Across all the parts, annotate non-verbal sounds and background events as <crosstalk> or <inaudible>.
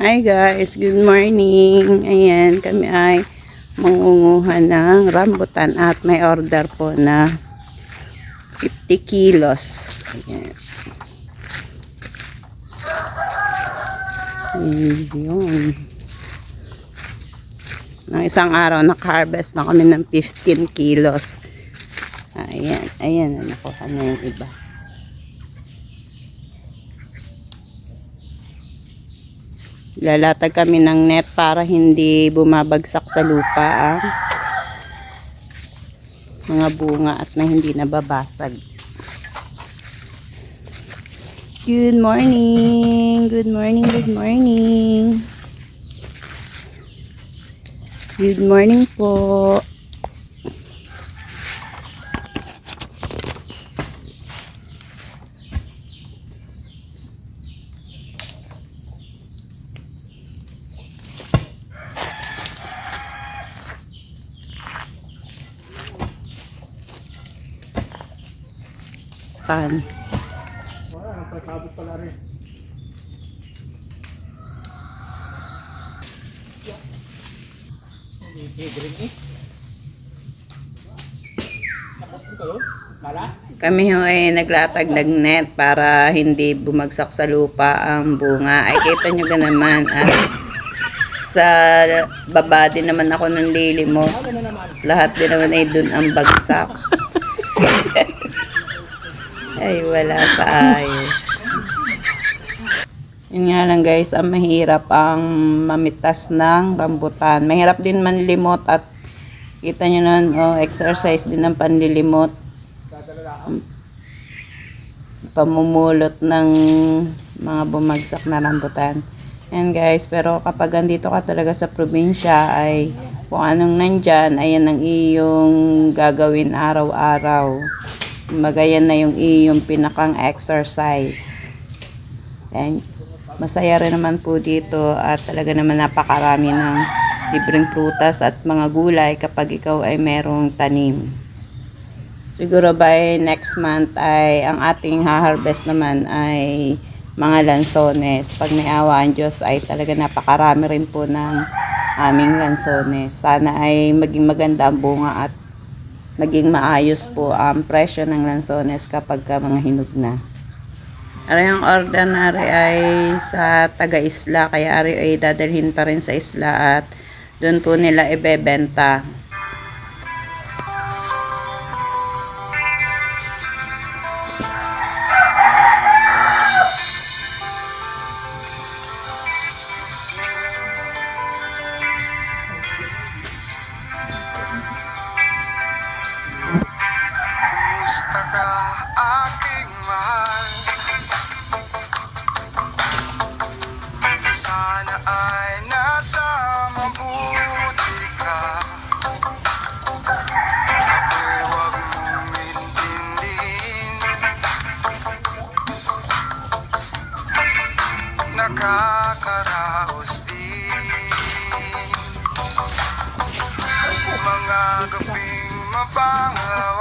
Hi guys, good morning. Ayan, kami ay mangunguha ng rambutan at may order po na 50 kilos. Ayan. Ayan. Nang isang araw, naka-harvest na kami ng 15 kilos. Ayan, ayan, nakuha na yung iba. Lalatag kami ng net para hindi bumabagsak sa lupa ang mga bunga at na hindi nababasag. Good morning! Good morning, good morning! Good morning po! Tan. Kami ho ay naglatag ng net para hindi bumagsak sa lupa ang bunga. Ay kita nyo ka naman. Ah, sa baba din naman ako ng lili mo. Lahat din naman ay dun ang bagsak. <laughs> ay wala sa ayos. Yun nga lang guys, ang mahirap ang mamitas ng rambutan. Mahirap din manlimot at kita nyo naman, oh, exercise din ang panlilimot. Pamumulot ng mga bumagsak na rambutan. Yan guys, pero kapag andito ka talaga sa probinsya ay kung anong nandyan, ayan ang iyong gagawin araw-araw. Magayan na yung iyong pinakang exercise. Yan. Masaya rin naman po dito at talaga naman napakarami ng libreng prutas at mga gulay kapag ikaw ay merong tanim. Siguro by next month ay ang ating ha-harvest naman ay mga lansones. Pag may awa ang Diyos ay talaga napakarami rin po ng aming lansones. Sana ay maging maganda ang bunga at maging maayos po ang presyo ng lansones kapag ka mga hinog na. Ari ang order na ay sa taga-isla, kaya ari ay dadalhin pa rin sa isla at doon po nila ibebenta. pangalawa.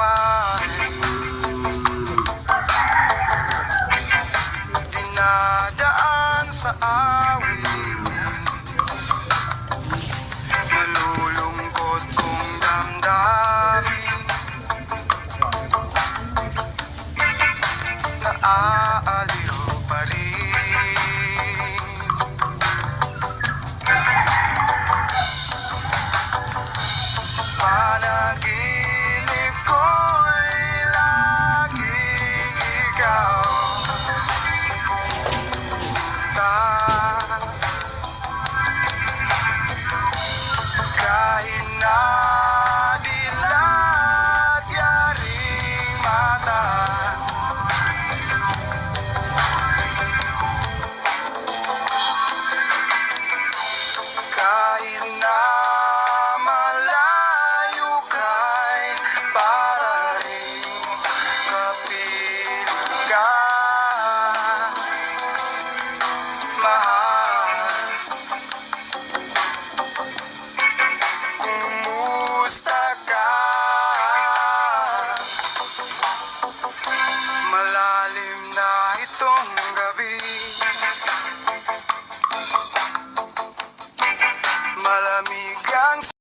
God.